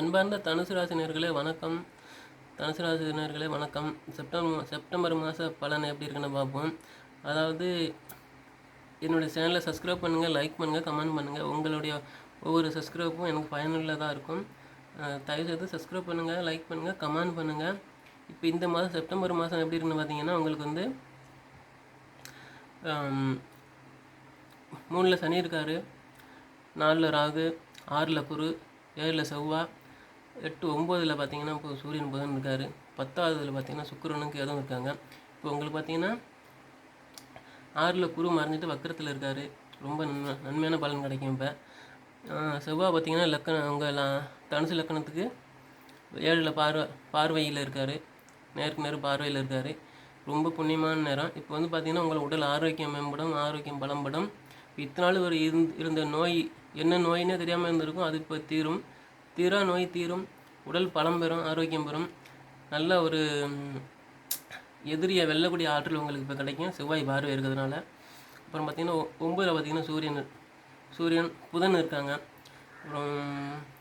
அன்பார்ந்த தனுசு ராசினியர்களே வணக்கம். தனுசு ராசினியர்களே வணக்கம். செப்டம்பர் செப்டம்பர் மாத பலன் எப்படி இருக்குன்னு பார்ப்போம். அதாவது என்னுடைய சேனலை சப்ஸ்கிரைப் பண்ணுங்கள் லைக் பண்ணுங்கள் கமெண்ட் பண்ணுங்கள் உங்களுடைய ஒவ்வொரு சப்ஸ்கிரைப்பும் எனக்கு பயனுள்ளதாக இருக்கும். தயவுசெய்து சப்ஸ்கிரைப் பண்ணுங்கள் லைக் பண்ணுங்கள் கமெண்ட் பண்ணுங்கள் இப்போ இந்த மாதம் செப்டம்பர் மாதம் எப்படி இருக்குன்னு பார்த்தீங்கன்னா உங்களுக்கு வந்து மூணில் சனி இருக்கார். நாலில் ராகு ஆறில் குரு ஏழில் செவ்வாய் எட்டு ஒம்போதில் பார்த்தீங்கன்னா இப்போ சூரியன் புதன் இருக்கார். பத்தாவதுல பார்த்தீங்கன்னா சுக்கரனும் கேதும் இருக்காங்க. இப்போ உங்களுக்கு பார்த்தீங்கன்னா ஆறில் குரு மறைஞ்சிட்டு வக்கரத்தில் இருக்கார். ரொம்ப நன்மை நன்மையான பலன் கிடைக்கும் இப்போ. செவ்வாய் பார்த்தீங்கன்னா லக்கணம் உங்கள் தனுசு லக்கணத்துக்கு ஏழில் பார்வை பார்வையில் இருக்கார். நேருக்கு நேர் பார்வையில் இருக்கார். ரொம்ப புண்ணியமான நேரம். இப்போ வந்து பார்த்தீங்கன்னா உங்கள் உடல் ஆரோக்கியம் மேம்படும் ஆரோக்கியம் பலம்படும் இத்தனை நாள் ஒரு இருந் இருந்த நோய் என்ன நோயினே தெரியாமல் இருந்திருக்கும் அது இப்போ தீரும். தீரா நோய் தீரும் உடல் பலம் பெறும் ஆரோக்கியம் பெறும். நல்ல ஒரு எதிரியை வெல்லக்கூடிய ஆற்றல் உங்களுக்கு இப்போ கிடைக்கும். செவ்வாய் பார்வை இருக்கிறதுனால. அப்புறம் பார்த்தீங்கன்னா ஒம்பதில் பார்த்தீங்கன்னா சூரியன் சூரியன் புதன் இருக்காங்க. அப்புறம்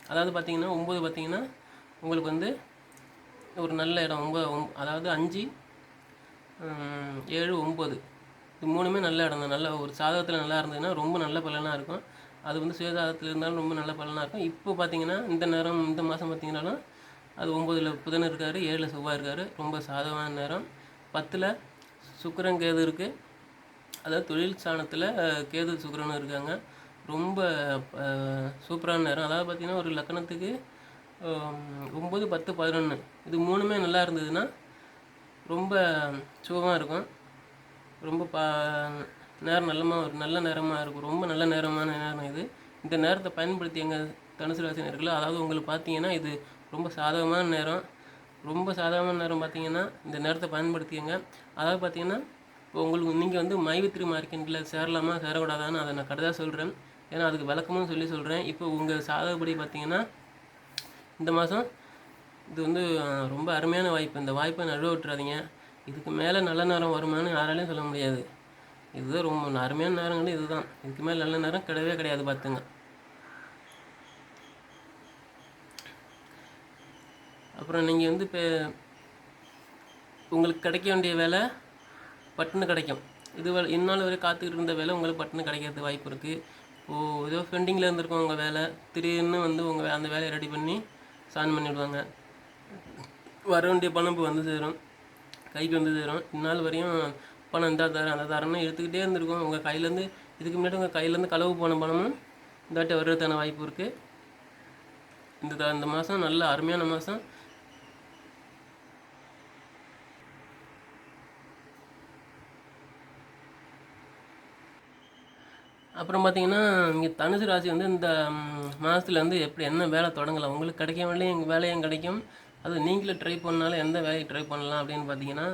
அதாவது பார்த்தீங்கன்னா ஒம்பது பார்த்தீங்கன்னா உங்களுக்கு வந்து ஒரு நல்ல இடம். ஒம்பது ஒம்- அதாவது அஞ்சு ஏழு ஒம்பது இது மூணுமே நல்ல இடம் தான். நல்ல ஒரு சாதகத்தில் நல்லா இருந்ததுன்னா ரொம்ப நல்ல பலனாக இருக்கும். அது வந்து சுயசாதத்தில் இருந்தாலும் ரொம்ப நல்ல பலனாக இருக்கும். இப்போ பார்த்தீங்கன்னா இந்த நேரம் இந்த மாதம் பார்த்தீங்கன்னாலும் அது ஒம்பதில் புதன் இருக்கார் ஏழில் செவ்வாய் இருக்கார். ரொம்ப சாதகமான நேரம். பத்தில் சுக்கரன் கேது இருக்குது அதாவது தொழில் ஸ்தானத்தில் கேது சுக்கரனும் இருக்காங்க. ரொம்ப சூப்பரான நேரம். அதாவது பார்த்திங்கன்னா ஒரு லக்கணத்துக்கு ஒம்பது பத்து பதினொன்று இது மூணுமே நல்லா இருந்ததுன்னா ரொம்ப சுகமாக இருக்கும். ரொம்ப பா நேரம் நல்லமாக ஒரு நல்ல நேரமாக இருக்கும். ரொம்ப நல்ல நேரமான நேரம் இது. இந்த நேரத்தை பயன்படுத்தி எங்கள் தனுசு ராசினியர்களோ அதாவது உங்களுக்கு பார்த்தீங்கன்னா இது ரொம்ப சாதகமான நேரம். ரொம்ப சாதகமான நேரம் பார்த்தீங்கன்னா இந்த நேரத்தை பயன்படுத்திங்க அதாவது பார்த்தீங்கன்னா இப்போ உங்களுக்கு நீங்கள் வந்து மைவித்திரி மார்க்கெட்டில் சேரலாமா சேரக்கூடாதான்னு அதை நான் கடைதாக சொல்கிறேன் ஏன்னா அதுக்கு விளக்கமும் சொல்லி சொல்கிறேன் இப்போ உங்கள் சாதகப்படி பார்த்தீங்கன்னா இந்த மாதம் இது வந்து ரொம்ப அருமையான வாய்ப்பு. இந்த வாய்ப்பை நழுவ விட்டுறாதீங்க. இதுக்கு மேலே நல்ல நேரம் வருமான்னு யாராலையும் சொல்ல முடியாது. இதுதான் ரொம்ப அருமையான நேரங்கள் இதுதான். இதுக்கு மேலே நல்ல நேரம் கிடையவே கிடையாது பார்த்துங்க. அப்புறம் நீங்கள் வந்து இப்போ உங்களுக்கு கிடைக்க வேண்டிய வேலை பட்டுன்னு கிடைக்கும். இது வரை- இந்நாள் வரை காத்துக்கிட்டு இருந்த வேலை உங்களுக்கு பட்டுன்னு கிடைக்கிறதுக்கு வாய்ப்பு இருக்குது இப்போது ஏதோ பெண்டிங்கில் இருந்திருக்கும் உங்கள் வேலை. திடீர்னு வந்து உங்கள் அந்த வேலையை ரெடி பண்ணி சான் பண்ணிவிடுவாங்க வர வேண்டிய பணம் இப்போ வந்து சேரும். கைக்கு வந்து சேரும். இந்நாள் வரையும் பணம் இந்த தரேன் அந்த தரேன்னு எடுத்துக்கிட்டே இருந்திருக்கும். உங்கள் கையிலேருந்து இதுக்கு முன்னாடி உங்கள் கையிலேருந்து களவு போன பணமும் இந்த வாட்டி வர்றதுக்கான வாய்ப்பு இருக்குது இந்த த- இந்த மாதம் நல்ல அருமையான மாதம் அப்புறம் பார்த்தீங்கன்னா இங்கே தனுசு ராசி வந்து இந்த மாதத்தில் வந்து எப்படி என்ன வேலை தொடங்கலாம்? உங்களுக்கு கிடைக்க வேண்டிய எங்கள் வேலையும் கிடைக்கும். அது நீங்களே ட்ரை பண்ணாலும் எந்த வேலையை ட்ரை பண்ணலாம் அப்படின்னு பார்த்தீங்கன்னா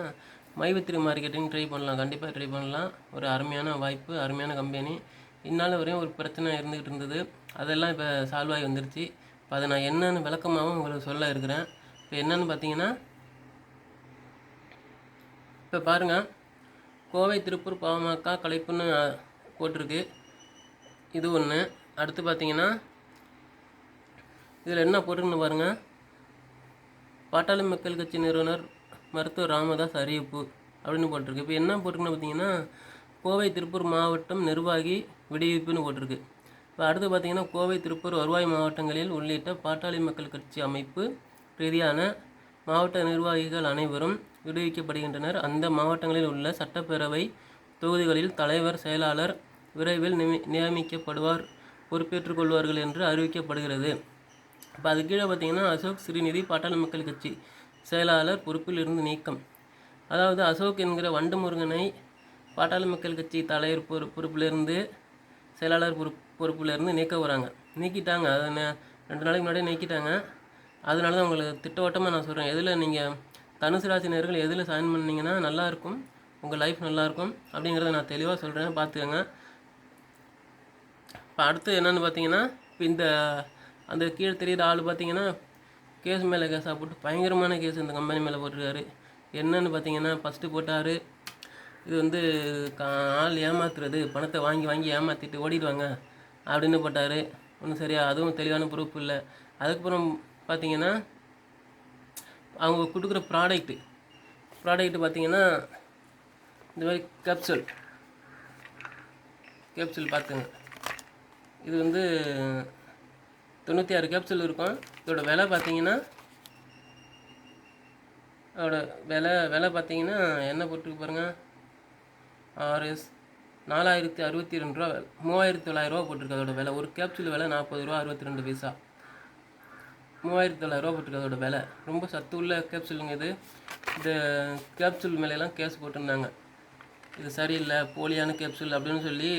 மைவித்திரி மார்க்கெட்டிங் ட்ரை பண்ணலாம். கண்டிப்பாக ட்ரை பண்ணலாம். ஒரு அருமையான வாய்ப்பு அருமையான கம்பெனி இந்நாள் வரையும் ஒரு பிரச்சனை இருந்துகிட்டு இருந்தது. அதெல்லாம் இப்போ சால்வ் ஆகி வந்துருச்சு. இப்போ அதை நான் என்னென்னு விளக்கமாகவும் உங்களுக்கு சொல்ல இருக்கிறேன். இப்போ என்னென்னு பார்த்தீங்கன்னா இப்போ பாருங்கள் கோவை திருப்பூர் பாமக கலைப்புன்னு போட்டிருக்கு. இது ஒன்று அடுத்து பார்த்தீங்கன்னா இதில் என்ன போட்டிருக்குன்னு பாருங்கள் பாட்டாளி மக்கள் கட்சி நிறுவனர் மருத்துவர் ராமதாஸ் அறிவிப்பு அப்படின்னு போட்டிருக்கு. இப்போ என்ன போட்டிருக்குன்னு பார்த்தீங்கன்னா கோவை திருப்பூர் மாவட்டம் நிர்வாகி விடுவிப்புன்னு போட்டிருக்கு. இப்போ அடுத்து பார்த்தீங்கன்னா கோவை திருப்பூர் வருவாய் மாவட்டங்களில் உள்ளிட்ட பாட்டாளி மக்கள் கட்சி அமைப்பு ரீதியான மாவட்ட நிர்வாகிகள் அனைவரும் விடுவிக்கப்படுகின்றனர். அந்த மாவட்டங்களில் உள்ள சட்டப்பேரவை தொகுதிகளில் தலைவர் செயலாளர் விரைவில் நிமி நியமிக்கப்படுவார் பொறுப்பேற்றுக் கொள்வார்கள் என்று அறிவிக்கப்படுகிறது. இப்போ அது கீழே பார்த்தீங்கன்னா அசோக் ஸ்ரீநிதி பாட்டாளி மக்கள் கட்சி செயலாளர் பொறுப்பில் இருந்து நீக்கம். அதாவது அசோக் என்கிற வண்டு முருகனை பாட்டாளி மக்கள் கட்சி தலைவர் பொறு பொறுப்பிலிருந்து செயலாளர் பொறுப்பு பொறுப்பிலிருந்து நீக்க வராங்க நீக்கிட்டாங்க. அதை ரெண்டு நாளைக்கு முன்னாடியே நீக்கிட்டாங்க. அதனால தான் உங்களுக்கு திட்டவட்டமாக நான் சொல்கிறேன் எதில் நீங்கள் தனுசு ராசி நேர்கள் எதில் சைன் பண்ணிங்கன்னா நல்லாயிருக்கும். உங்கள் லைஃப் நல்லாயிருக்கும் அப்படிங்கிறத நான் தெளிவாக சொல்கிறேன் பார்த்துக்கோங்க. இப்போ அடுத்து என்னென்னு பார்த்தீங்கன்னா இப்போ இந்த அந்த கீழே தெரியிற ஆள் பார்த்தீங்கன்னா கேஸ் மேலே கேஸாக போட்டு பயங்கரமான கேஸ் இந்த கம்பெனி மேலே போட்டிருக்காரு. என்னன்னு பார்த்தீங்கன்னா ஃபஸ்ட்டு போட்டார். இது வந்து கா- ஆள் ஏமாத்துறது பணத்தை வாங்கி வாங்கி ஏமாற்றிட்டு ஓடிடுவாங்க அப்படின்னு போட்டார். ஒன்றும் சரியா அதுவும் தெளிவான ப்ரூஃப் இல்லை. அதுக்கப்புறம் பார்த்தீங்கன்னா அவங்க கொடுக்குற ப்ராடக்ட்டு ப்ராடக்ட்டு பார்த்தீங்கன்னா இந்த மாதிரி கேப்சூல் கேப்சூல் பார்த்துங்க இது வந்து தொண்ணூற்றி ஆறு கேப்சூல் இருக்கும். இதோட விலை பார்த்தீங்கன்னா அதோட விலை விலை பார்த்தீங்கன்னா என்ன போட்டுருக்கு பாருங்கள் ஆர்எஸ் நாலாயிரத்தி அறுபத்தி ரெண்டு ரூபா விலை. மூவாயிரத்தி தொள்ளாயிரரூவா போட்டிருக்கு அதோட விலை. ஒரு கேப்சூல் விலை நாற்பது ரூபா அறுபத்தி ரெண்டு பைசா. மூவாயிரத்தி தொள்ளாயிரரூவா போட்டிருக்கு அதோட விலை. ரொம்ப சத்து உள்ள கேப்சூலுங்க இது. இந்த கேப்சூல் மேலெல்லாம் கேஸ் போட்டிருந்தாங்க. இது சரியில்லை போலியான கேப்சூல் அப்படின்னு சொல்லி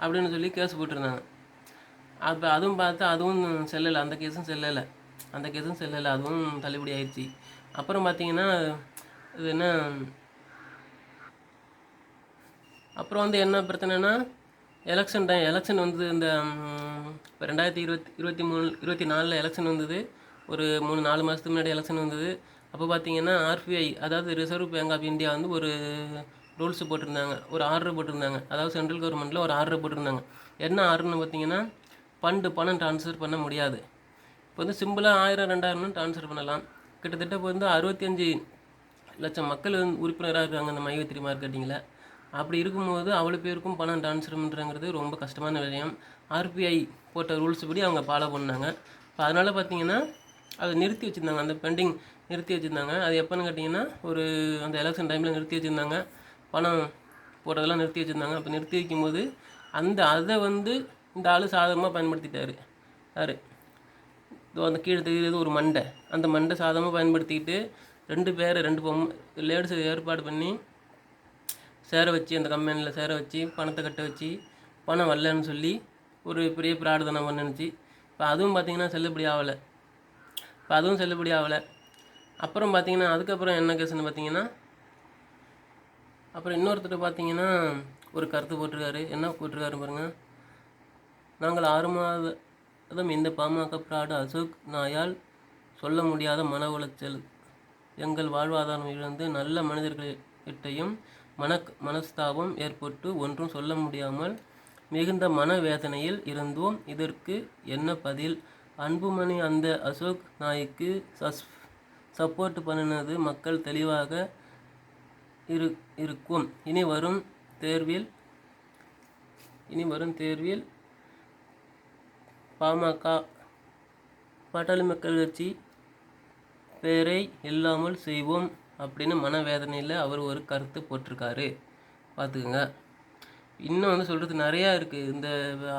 அப்படின்னு சொல்லி கேஸ் போட்டிருந்தாங்க. அப்போ அதுவும் பார்த்தா அதுவும் செல்லலை. அந்த கேஸும் செல்லலை. அந்த கேஸும் செல்லலை. அதுவும் தள்ளுபடி ஆயிடுச்சு. அப்புறம் பார்த்தீங்கன்னா இது என்ன அப்புறம் வந்து என்ன பிரச்சனைனா எலெக்ஷன் டைம் எலெக்ஷன் வந்து இந்த இப்போ ரெண்டாயிரத்தி இருபத்தி இருபத்தி மூணு இருபத்தி நாலில் எலெக்ஷன் வந்தது. ஒரு மூணு நாலு மாதத்துக்கு முன்னாடி எலெக்ஷன் வந்தது. அப்போ பார்த்தீங்கன்னா ஆர்பிஐ அதாவது ரிசர்வ் பேங்க் ஆஃப் இந்தியா வந்து ஒரு ரூல்ஸ் போட்டிருந்தாங்க. ஒரு ஆர்டர் போட்டிருந்தாங்க. அதாவது சென்ட்ரல் கவர்மெண்ட்டில் ஒரு ஆர்டர் போட்டிருந்தாங்க. என்ன ஆர்டர்னு பார்த்தீங்கன்னா ஃபண்டு பணம் ட்ரான்ஸ்ஃபர் பண்ண முடியாது. இப்போ வந்து சிம்பிளாக ஆயிரம் ரெண்டாயிரம்னு ட்ரான்ஸ்ஃபர் பண்ணலாம். கிட்டத்தட்ட இப்போ வந்து அறுபத்தஞ்சு லட்சம் மக்கள் வந்து உறுப்பினராக இருக்காங்க இந்த மையத்திரி மார்க்கெட்டிங்கில். அப்படி இருக்கும்போது அவ்வளோ பேருக்கும் பணம் ட்ரான்ஸ்ஃபர் பண்ணுறங்கிறது ரொம்ப கஷ்டமான விஷயம். ஆர்பிஐ போட்ட ரூல்ஸ் படி அவங்க ஃபாலோ பண்ணாங்க. இப்போ அதனால் பார்த்தீங்கன்னா அதை நிறுத்தி வச்சுருந்தாங்க. அந்த பெண்டிங் நிறுத்தி வச்சுருந்தாங்க. அது எப்போன்னு கேட்டிங்கன்னா ஒரு அந்த எலெக்ஷன் டைமில் நிறுத்தி வச்சுருந்தாங்க. பணம் போடுறதெல்லாம் நிறுத்தி வச்சுருந்தாங்க. அப்போ நிறுத்தி வைக்கும்போது அந்த அதை வந்து இந்த ஆள் சாதகமாக பயன்படுத்திட்டாரு. யார்? இதோ அந்த கீழே தெரிகிறது ஒரு மண்டை. அந்த மண்டை சாதகமாக பயன்படுத்திக்கிட்டு ரெண்டு பேரை ரெண்டு பொம்மை லேடிஸை ஏற்பாடு பண்ணி சேர வச்சு அந்த கம்பெனியில் சேர வச்சு பணத்தை கட்ட வச்சு பணம் வரலன்னு சொல்லி ஒரு பெரிய பிரார்த்தனை பண்ணுச்சு இப்போ அதுவும் பார்த்தீங்கன்னா செல்லுபடி ஆகலை. இப்போ அதுவும் செல்லுபடி ஆகலை. அப்புறம் பார்த்தீங்கன்னா அதுக்கப்புறம் என்ன கேஸ்ன்னு பார்த்தீங்கன்னா அப்புறம் இன்னொருத்தர் பார்த்தீங்கன்னா ஒரு கருத்து போட்டிருக்காரு. என்ன போட்டிருக்காரு பாருங்கள் நாங்கள் ஆறு மாதம் இந்த பாமக பிராடு அசோக் நாயால் சொல்ல முடியாத மன உளைச்சல். எங்கள் வாழ்வாதாரம் இழந்து நல்ல மனிதர்களிட்டையும் மன மனஸ்தாபம் ஏற்பட்டு ஒன்றும் சொல்ல முடியாமல் மிகுந்த மனவேதனையில் இருந்தோம். இதற்கு என்ன பதில்? அன்புமணி அந்த அசோக் நாய்க்கு சஸ் சப்போர்ட் பண்ணினது மக்கள் தெளிவாக இரு இருக்கும். இனி வரும் தேர்வில் இனி வரும் தேர்வில் பாமக பாட்டாளி மக்கள் கட்சி பேரை இல்லாமல் செய்வோம் அப்படின்னு மனவேதனையில் அவர் ஒரு கருத்து போட்டிருக்காரு. பார்த்துக்குங்க. இன்னும் வந்து சொல்கிறது நிறையா இருக்குது இந்த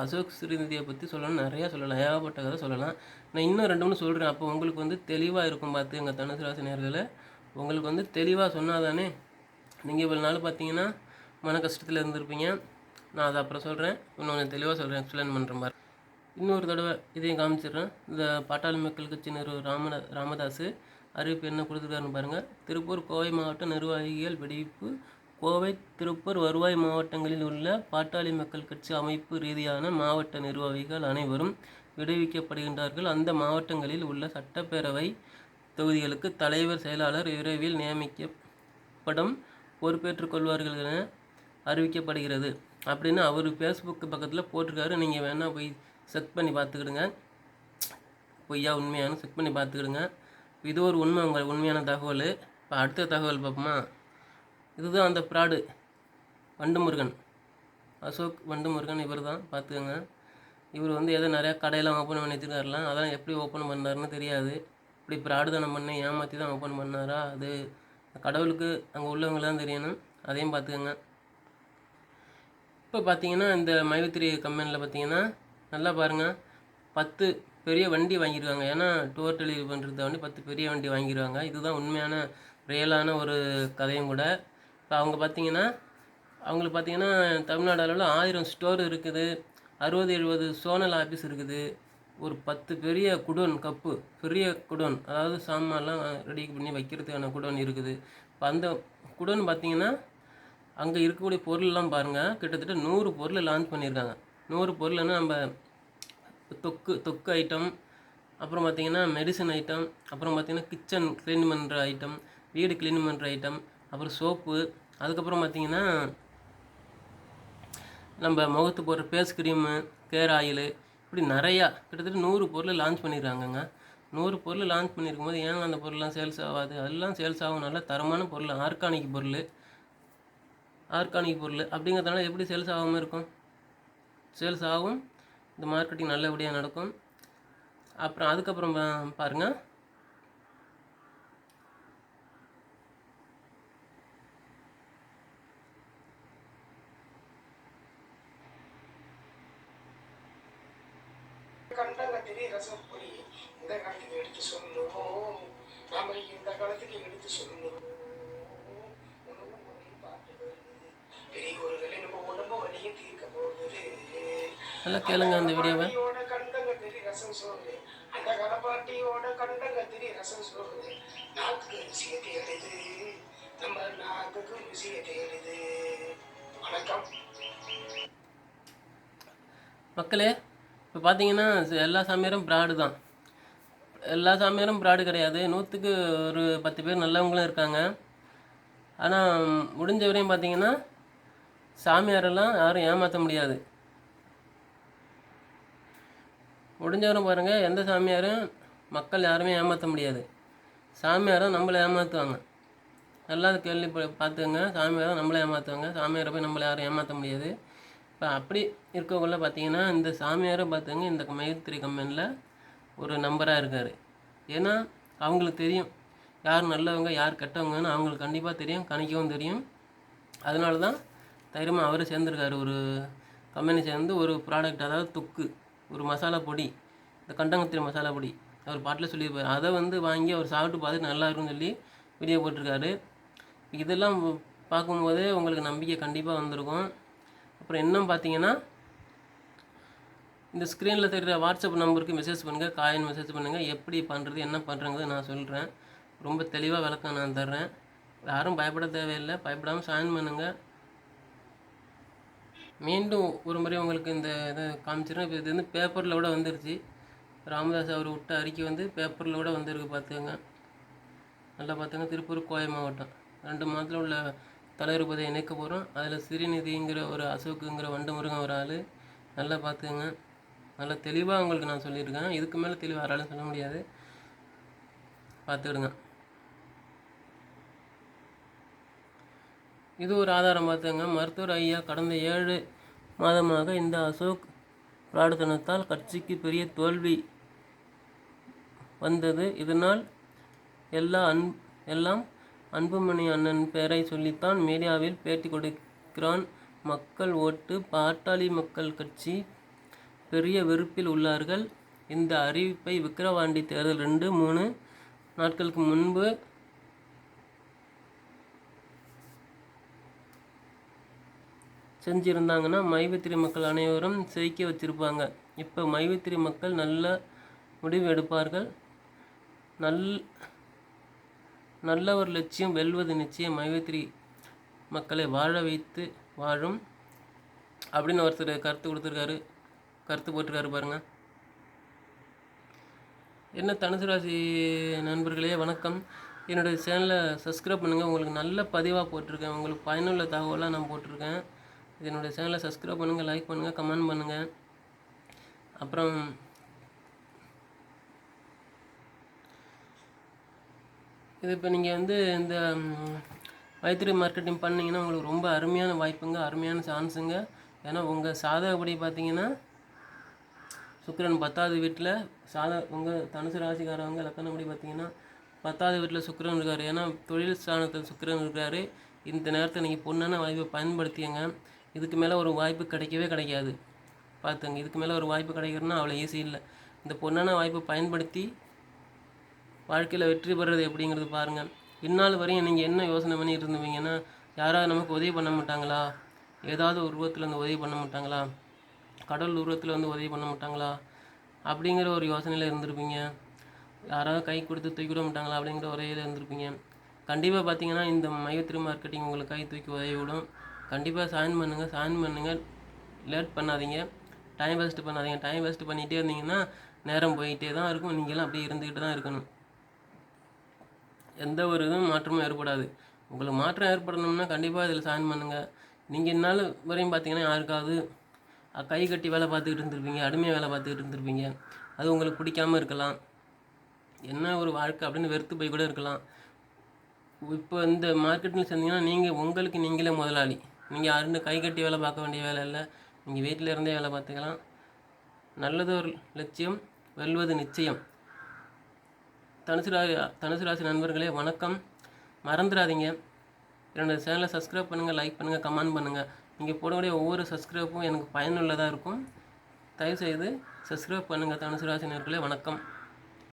அசோக் ஸ்ரீநிதியை பற்றி சொல்லணும் நிறையா சொல்லலாம். ஏகப்பட்ட கதை சொல்லலாம். நான் இன்னும் ரெண்டு மூணு சொல்கிறேன் அப்போ உங்களுக்கு வந்து தெளிவாக இருக்கும். பார்த்து எங்கள் தனுசு ராசி நேர்களை உங்களுக்கு வந்து தெளிவாக சொன்னால் தானே நீங்கள் இவ்வளோ நாள் பார்த்தீங்கன்னா மன கஷ்டத்தில் இருந்திருப்பீங்க. நான் அதை அப்புறம் சொல்கிறேன் இன்னொன்று தெளிவாக சொல்கிறேன் எக்ஸ்பிளைன் பண்ணுற மாதிரி இன்னொரு தடவை இதையும் காமிச்சிடுறேன். இந்த பாட்டாளி மக்கள் கட்சி நிறுவ ராமதா ராமதாசு அறிவிப்பு என்ன கொடுத்துருக்காருன்னு பாருங்கள் திருப்பூர் கோவை மாவட்ட நிர்வாகிகள் வெடிப்பு கோவை திருப்பூர் வருவாய் மாவட்டங்களில் உள்ள பாட்டாளி மக்கள் கட்சி அமைப்பு ரீதியான மாவட்ட நிர்வாகிகள் அனைவரும் விடுவிக்கப்படுகின்றார்கள். அந்த மாவட்டங்களில் உள்ள சட்டப்பேரவை தொகுதிகளுக்கு தலைவர் செயலாளர் விரைவில் நியமிக்கப்படும். பொறுப்பேற்றுக் கொள்வார்கள் என அறிவிக்கப்படுகிறது. அப்படின்னு அவர் ஃபேஸ்புக் பக்கத்தில் போட்டிருக்காரு. நீங்கள் வேணால் போய் செக் பண்ணி பார்த்துக்கிடுங்க. பொய்யா உண்மையானு செக் பண்ணி பார்த்துக்கிடுங்க. இது ஒரு உண்மை உங்கள் உண்மையான தகவல். இப்போ அடுத்த தகவல் பார்ப்போமா? இதுதான் அந்த ப்ராடு வண்டுமுருகன். அசோக் வண்டுமுருகன் இவர் தான் பார்த்துக்கோங்க. இவர் வந்து ஏதோ நிறையா கடையெல்லாம் ஓப்பன் பண்ணி வச்சுருக்காருலாம். அதெல்லாம் எப்படி ஓப்பன் பண்ணாருன்னு தெரியாது. இப்படி ப்ராடுதனம் பண்ணி ஏமாற்றி தான் ஓப்பன் பண்ணாரா? அது கடவுளுக்கு அங்கே உள்ளவங்க தான் தெரியணும். அதையும் பார்த்துக்கோங்க. இப்போ பார்த்தீங்கன்னா இந்த மைவித்திரி கம்பெனியில் பார்த்தீங்கன்னா நல்லா பாருங்கள் பத்து பெரிய வண்டி வாங்கிடுவாங்க ஏன்னா டோர் டெலிவரி பண்ணுறத வண்டி பத்து பெரிய வண்டி வாங்கிடுவாங்க இதுதான் உண்மையான ரியலான ஒரு கதையும் கூட. இப்போ அவங்க பார்த்தீங்கன்னா அவங்களுக்கு பார்த்தீங்கன்னா தமிழ்நாடு அளவில் ஆயிரம் ஸ்டோர் இருக்குது. அறுபது எழுபது சோனல் ஆஃபீஸ் இருக்குது. ஒரு பத்து பெரிய குடோன் கப்பு பெரிய குடோன் அதாவது சாமான்லாம் ரெடி பண்ணி வைக்கிறதுக்கான குடோன் இருக்குது. இப்போ அந்த குடோன் பார்த்தீங்கன்னா அங்கே இருக்கக்கூடிய பொருள்லாம் பாருங்கள் கிட்டத்தட்ட நூறு பொருள் லான்ச் பண்ணியிருக்காங்க. நூறு பொருள்னா நம்ம தொக்கு தொக்கு ஐட்டம் அப்புறம் பார்த்தீங்கன்னா மெடிசன் ஐட்டம் அப்புறம் பார்த்தீங்கன்னா கிச்சன் க்ளீன் பண்ணுற ஐட்டம் வீடு க்ளீன் பண்ணுற ஐட்டம் அப்புறம் சோப்பு அதுக்கப்புறம் பார்த்தீங்கன்னா நம்ம முகத்து போடுற ஃபேஸ் க்ரீமு கேர் ஆயிலு இப்படி நிறையா கிட்டத்தட்ட நூறு பொருள் லான்ச் பண்ணியிருக்காங்கங்க நூறு பொருள் லான்ச் பண்ணியிருக்கும் போது ஏங்க அந்த பொருள்லாம் சேல்ஸ் ஆகாது? அதெல்லாம் சேல்ஸ் ஆகும் நல்ல தரமான பொருள் ஆர்கானிக் பொருள். ஆர்கானிக் பொருள் அப்படிங்கிறதுனால எப்படி சேல்ஸ் ஆகாமல் இருக்கும்? சேல்ஸ் ஆகும் இந்த மார்க்கெட்டிங் நல்லபடியாக நடக்கும். அப்புறம் அதுக்கப்புறம் பா- நல்லா கேளுங்க அந்த வீடியோவை. ரசம் ருசியை தேடுது. நம்ம நாக்குக்கு ருசியை தேடுது. வணக்கம். மக்களே இப்போ பார்த்தீங்கன்னா எல்லா சாமியாரும் ப்ராடு தான். எல்லா சாமியாரும் ப்ராடு கிடையாது. நூற்றுக்கு ஒரு பத்து பேர் நல்லவங்களும் இருக்காங்க. ஆனால் முடிஞ்ச வரையும் பார்த்தீங்கன்னா சாமியாரெல்லாம் யாரும் ஏமாற்ற முடியாது. முடிஞ்சவரும் பாருங்கள் எந்த சாமியாரும் மக்கள் யாருமே ஏமாற்ற முடியாது. சாமியாரும் நம்மளை ஏமாற்றுவாங்க நல்லா கேள்வி பார்த்துக்கங்க. பார்த்துங்க சாமியாரும் நம்மளை ஏமாற்றுவாங்க சாமியாரை போய் நம்மளை யாரும் ஏமாற்ற முடியாது. இப்போ அப்படி இருக்கக்குள்ள பார்த்தீங்கன்னா இந்த சாமியாரை பார்த்துங்க இந்த மைத்திரி கம்பெனியில் ஒரு நம்பராக இருக்கார். ஏன்னா அவங்களுக்கு தெரியும். யார் நல்லவங்க யார் கெட்டவங்கன்னு அவங்களுக்கு கண்டிப்பாக தெரியும் கணிக்கவும் தெரியும். அதனால தான் தைரியமாக அவர் சேர்ந்துருக்காரு. ஒரு கம்பெனி சேர்ந்து ஒரு ப்ராடக்ட் அதாவது தொக்கு. ஒரு மசாலா பொடி இந்த கண்டங்கத்திரி மசாலா பொடி. அவர் பாட்டில் சொல்லியிருப்பார். அதை வந்து வாங்கி அவர் சாப்பிட்டு பார்த்துட்டு நல்லா இருக்குன்னு சொல்லி வீடியோ போட்டிருக்காரு. இதெல்லாம் பார்க்கும்போதே உங்களுக்கு நம்பிக்கை கண்டிப்பாக வந்திருக்கும். அப்புறம் இன்னும் பார்த்தீங்கன்னா இந்த ஸ்க்ரீனில் தெரிகிற வாட்ஸ்அப் நம்பருக்கு மெசேஜ் பண்ணுங்கள் காயின் மெசேஜ் பண்ணுங்கள் எப்படி பண்ணுறது என்ன பண்ணுறங்கிறது நான் சொல்கிறேன் ரொம்ப தெளிவாக விளக்கம் நான் தர்றேன். யாரும் பயப்பட தேவையில்லை. பயப்படாமல் சாயின் பண்ணுங்கள் மீண்டும் ஒரு முறை உங்களுக்கு இந்த இதை காமிச்சிடுறேன் இப்போ இது வந்து பேப்பரில் கூட வந்துருச்சு. ராமதாஸ் அவர் விட்ட அறிக்கை வந்து பேப்பரில் கூட வந்திருக்கு பார்த்துக்கோங்க நல்லா பார்த்துங்க திருப்பூர் கோயம் மாவட்டம். ரெண்டு மாதத்தில் உள்ள தலைவர் பதவியை இணைக்க போகிறோம் அதில் சிறுநிதிங்கிற ஒரு அசோக்குங்கிற வண்டு முருகன் ஒரு ஆள். நல்லா பார்த்துக்கங்க நல்லா தெளிவாக உங்களுக்கு நான் சொல்லியிருக்கேன். இதுக்கு மேலே தெளிவாக யாராலும் சொல்ல முடியாது. பார்த்துக்கிடுங்க இது ஒரு ஆதாரம் பார்த்துங்க மருத்துவர் ஐயா கடந்த ஏழு மாதமாக இந்த அசோக் பிராடுத்தனத்தால் கட்சிக்கு பெரிய தோல்வி வந்தது. இதனால் எல்லா அன் எல்லாம் அன்புமணி அண்ணன் பெயரை சொல்லித்தான் மீடியாவில் பேட்டி கொடுக்கிறான். மக்கள் ஓட்டு பாட்டாளி மக்கள் கட்சி பெரிய வெறுப்பில் உள்ளார்கள். இந்த அறிவிப்பை விக்கிரவாண்டி தேர்தல் ரெண்டு மூணு நாட்களுக்கு முன்பு செஞ்சுருந்தாங்கன்னா மைவித்திரி மக்கள் அனைவரும் ஜெயிக்க வச்சுருப்பாங்க. இப்போ மைவித்திரி மக்கள் நல்ல முடிவு எடுப்பார்கள். நல் நல்ல ஒரு லட்சியம் வெல்வது நிச்சயம் மைவித்திரி மக்களை வாழ வைத்து வாழும் அப்படின்னு ஒருத்தர் கருத்து கொடுத்துருக்காரு. கருத்து போட்டிருக்காரு பாருங்க. என்ன தனுசு ராசி நண்பர்களே வணக்கம். என்னுடைய சேனலை சப்ஸ்கிரைப் பண்ணுங்கள் உங்களுக்கு நல்ல பதிவாக போட்டிருக்கேன். உங்களுக்கு பயனுள்ள தகவலாக நான் போட்டிருக்கேன். இதனுடைய சேனலை சப்ஸ்கிரைப் பண்ணுங்கள் லைக் பண்ணுங்கள் கமெண்ட் பண்ணுங்கள் அப்புறம் இது இப்போ நீங்கள் வந்து இந்த ம், மார்க்கெட்டிங் பண்ணிங்கன்னா உங்களுக்கு ரொம்ப அருமையான வாய்ப்புங்க அருமையான சான்ஸுங்க ஏன்னா உங்கள் சாதகப்படி பார்த்தீங்கன்னா சுக்கரன் பத்தாவது வீட்டில் சாத உங்கள் தனுசு ராசிக்காரவங்க லக்கணப்படி பார்த்தீங்கன்னா பத்தாவது வீட்டில் சுக்கரன் இருக்கார். ஏன்னா தொழில் ஸ்தானத்தில் சுக்கிரன் இருக்கார். இந்த நேரத்தை நீங்கள் பொண்ணான வாய்ப்பை பயன்படுத்தியங்க இதுக்கு மேலே ஒரு வாய்ப்பு கிடைக்கவே கிடைக்காது. பார்த்துங்க இதுக்கு மேலே ஒரு வாய்ப்பு கிடைக்கிறதுனா அவ்வளோ ஈஸி இல்லை. இந்த பொண்ணான வாய்ப்பை பயன்படுத்தி வாழ்க்கையில் வெற்றி பெறுறது எப்படிங்கிறது பாருங்கள். இந்நாள் வரையும் நீங்கள் என்ன யோசனை பண்ணிட்டு இருந்தீங்கன்னா யாராவது நமக்கு உதவி பண்ண மாட்டாங்களா? ஏதாவது உருவத்தில் வந்து உதவி பண்ண மாட்டாங்களா? கடல் உருவத்தில் வந்து உதவி பண்ண மாட்டாங்களா? அப்படிங்கிற ஒரு யோசனையில் இருந்திருப்பீங்க. யாராவது கை கொடுத்து தூக்கி விட மாட்டாங்களா? அப்படிங்கிற ஒரே இதில் இருந்திருப்பீங்க. கண்டிப்பாக பார்த்தீங்கன்னா இந்த மையத்திரு மார்க்கெட்டிங் உங்களுக்கு கை தூக்கி உதவி விடும். கண்டிப்பாக சாயின் பண்ணுங்கள் சாயின் பண்ணுங்கள் லேட் பண்ணாதீங்க. டைம் வேஸ்ட் பண்ணாதீங்க. டைம் வேஸ்ட் பண்ணிகிட்டே இருந்தீங்கன்னா நேரம் போயிட்டே தான் இருக்கும். நீங்களும் அப்படியே இருந்துக்கிட்டு தான் இருக்கணும். எந்த ஒரு இதுவும் மாற்றமும் ஏற்படாது. உங்களுக்கு மாற்றம் ஏற்படணும்னா கண்டிப்பாக இதில் சாயின் பண்ணுங்கள் நீங்கள் இருந்தாலும் வரையும் பார்த்தீங்கன்னா யாருக்காவது கை கட்டி வேலை பார்த்துக்கிட்டு இருந்திருப்பீங்க அடிமையாக வேலை பார்த்துக்கிட்டு இருந்திருப்பீங்க. அது உங்களுக்கு பிடிக்காம இருக்கலாம். என்ன ஒரு வாழ்க்கை அப்படின்னு வெறுத்து போய் கூட இருக்கலாம். இப்போ இந்த மார்க்கெட்டில் சேர்ந்தீங்கன்னா நீங்கள் உங்களுக்கு நீங்களே முதலாளி. நீங்கள் யாருன்னு கை கட்டி வேலை பார்க்க வேண்டிய வேலை இல்லை. நீங்கள் வீட்டில் இருந்தே வேலை பார்த்துக்கலாம். நல்லது ஒரு லட்சியம் வெல்வது நிச்சயம். தனுசு ராசி தனுசு ராசி நண்பர்களே வணக்கம். மறந்துடாதீங்க. என்னோடய சேனலை சப்ஸ்கிரைப் பண்ணுங்கள் லைக் பண்ணுங்கள் கமெண்ட் பண்ணுங்கள் நீங்கள் போடக்கூடிய ஒவ்வொரு சப்ஸ்கிரைப்பும் எனக்கு பயனுள்ளதாக இருக்கும். தயவுசெய்து சப்ஸ்கிரைப் பண்ணுங்கள் தனுசு ராசி நேர்களே வணக்கம்.